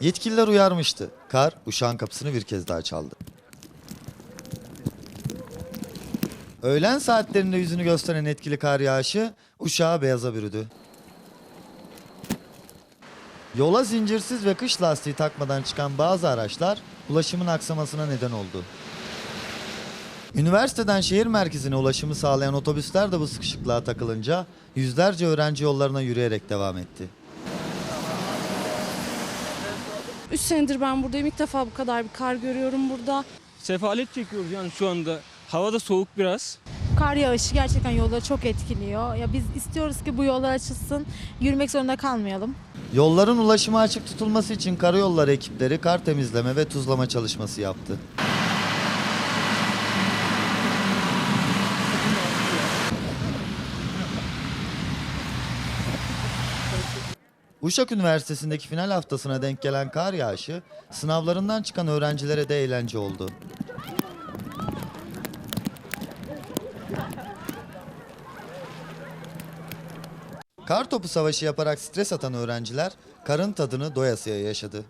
Yetkililer uyarmıştı. Kar Uşak'ın kapısını bir kez daha çaldı. Öğlen saatlerinde yüzünü gösteren etkili kar yağışı Uşak'ı beyaza bürüdü. Yola zincirsiz ve kış lastiği takmadan çıkan bazı araçlar ulaşımın aksamasına neden oldu. Üniversiteden şehir merkezine ulaşımı sağlayan otobüsler de bu sıkışıklığa takılınca yüzlerce öğrenci yollarına yürüyerek devam etti. 3 senedir ben buradayım. İlk defa bu kadar bir kar görüyorum burada. Sefalet çekiyoruz yani şu anda. Hava da soğuk biraz. Kar yağışı gerçekten yolları çok etkiliyor. Ya biz istiyoruz ki bu yollar açılsın, yürümek zorunda kalmayalım. Yolların ulaşıma açık tutulması için karayolları ekipleri kar temizleme ve tuzlama çalışması yaptı. Uşak Üniversitesi'ndeki final haftasına denk gelen kar yağışı sınavlarından çıkan öğrencilere de eğlence oldu. Kar topu savaşı yaparak stres atan öğrenciler karın tadını doyasıya yaşadı.